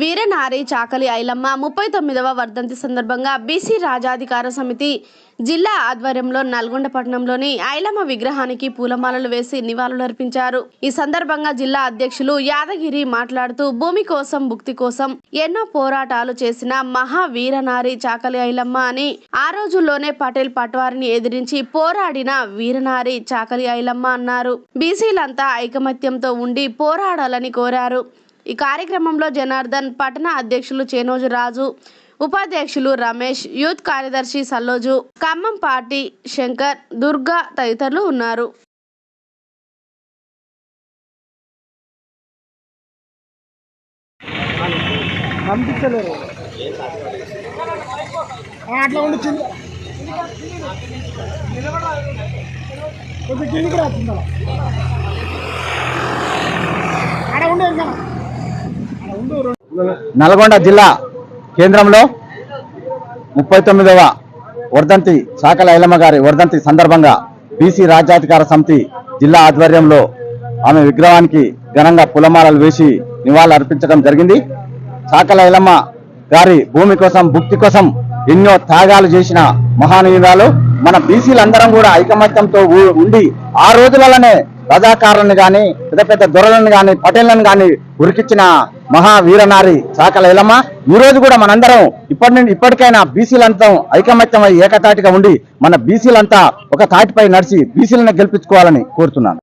వీరనారి చాకలి ఐలమ్మ ముప్పై తొమ్మిదవ వర్ధంతి సందర్భంగా బీసీ రాజాధికార సమితి జిల్లా ఆధ్వర్యంలో నల్గొండ పట్టణంలోని ఐలమ్మ విగ్రహానికి పూలమాలలు వేసి నివాళులర్పించారు. ఈ సందర్భంగా జిల్లా అధ్యక్షులు యాదగిరి మాట్లాడుతూ భూమి కోసం భుక్తి కోసం ఎన్నో పోరాటాలు చేసిన మహా వీరనారి చాకలి ఐలమ్మ అని ఆ రోజుల్లోనే పటేల్ పట్వారిని ఎదిరించి పోరాడిన వీరనారి చాకలి ఐలమ్మ అన్నారు. బీసీలంతా ఐకమత్యంతో ఉండి పోరాడాలని కోరారు. ఈ కార్యక్రమంలో జనార్దన్ పట్టణ అధ్యక్షులు చేనోజు రాజు ఉపాధ్యక్షులు రమేష్ యూత్ కార్యదర్శి సల్లోజు ఖమ్మం పార్టీ శంకర్ దుర్గా తదితరులు ఉన్నారు. అట్లా ఉండి కొంచెం కిందికి ఆడ ఉండేది కదా నల్గొండ జిల్లా కేంద్రంలో ముప్పై తొమ్మిదవ వర్ధంతి శాఖల ఐలమ్మ గారి వర్ధంతి సందర్భంగా బీసీ రాజ్యాధికార సమితి జిల్లా ఆధ్వర్యంలో ఆమె విగ్రహానికి ఘనంగా పులమాలలు వేసి నివాళులు అర్పించడం జరిగింది. శాఖల ఐలమ్మ గారి భూమి కోసం భుక్తి కోసం ఎన్నో త్యాగాలు చేసిన మహానీయురాలు మన బీసీలందరం కూడా ఐకమత్యంతో ఉండి ఆ రోజులలోనే రజాకారులను కానీ పెద్ద పెద్ద దొరలను కానీ పటేళ్ళను గాని ఉరికిచ్చిన మహా వీరనారి చాకల ఎలమ్మ. ఈ రోజు కూడా మనందరం ఇప్పటి నుండి ఇప్పటికైనా బీసీలంతా ఐకమత్యమై ఏకతాటిగా ఉండి మన బీసీలంతా ఒక తాటిపై నడిచి బీసీలను గెలిపించుకోవాలని కోరుతున్నాను.